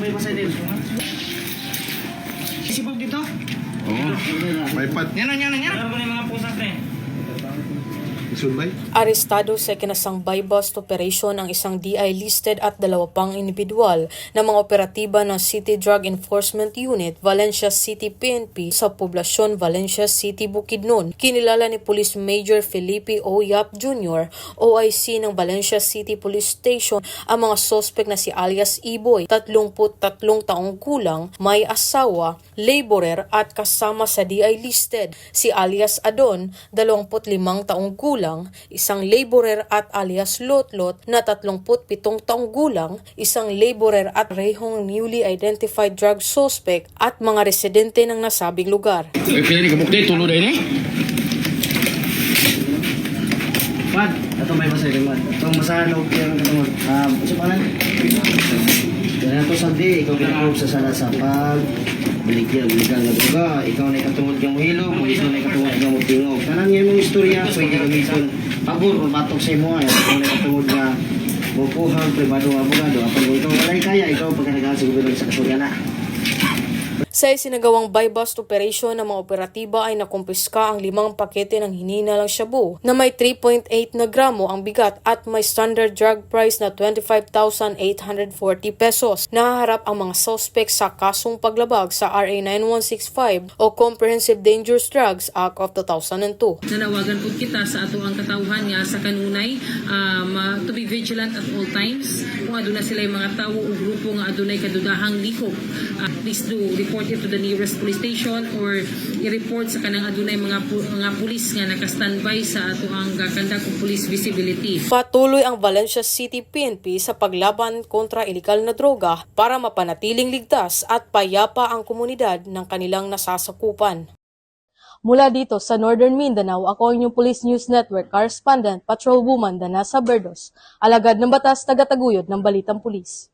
may pasay din. Sibog dito. Oo. May pat. Yan na, yan na, yan na. Ano ba yung mga pusat na eh? Isulbay. Arestado sa kinasang buy-bust operation ang isang DI listed at dalawa pang individual na mga operatiba ng City Drug Enforcement Unit, Valencia City PNP sa poblasyon Valencia City, Bukidnon. Kinilala ni Police Major Felipe O. Yap Jr., OIC ng Valencia City Police Station ang mga sospek na si alias Iboy, 33 taong gulang, may asawa, laborer at kasama sa DI listed. Si alias Adon, 25 taong gulang, isang laborer at alias Lotlot na 37 taong gulang, isang laborer at rehong newly identified drug suspect at mga residente ng nasabing lugar. Kaya ni kabukti, tulo na ini. Mad, ito may pasay din, Mad. Itong masalog yung katungod. Um, sa panan? Kaya ito sabi, ikaw kinakawag sa sala sa pag baligyan, baligyan nga duga. Ikaw na ikatungod kang muhilog, kung ikaw na ikatungod kang mutingog. Kanan nga yung istorya, pwede gamitin pabor o batok sa imo. Ay, ikaw na ikatungod nga bukuhang privado abogado. Apang kung ikaw walay kaya, ikaw pagkanagaan sa gobyerno sa kasurya Sa isinagawang buy-bust operation ng mga operatiba ay nakumpiska ang limang pakete ng hininalang shabu na may 3.8 na gramo ang bigat at may standard drug price na 25,840 pesos. Nahaharap ang mga suspect sa kasong paglabag sa RA 9165 o Comprehensive Dangerous Drugs Act of 2002. nanawagan po kita sa ato ang katawhan nga sa kanunay um, to be vigilant at all times kung aduna sila mga tawo o grupo nga adunay kadudahang likop uh, please do report it to the nearest police station or i-report sa kanang adunay mga mga pulis nga naka-standby sa ato ang gakanda kong police visibility Patuloy ang Valencia City PNP sa paglaban kontra ilegal na droga para mapanatiling ligtas at payapa ang komunidad ng kanilang nasasakupan. Mula dito sa Northern Mindanao, ako ang inyong Police News Network correspondent Patrol Woman Danasa Berdos, alagad ng batas tagataguyod ng Balitang Pulis.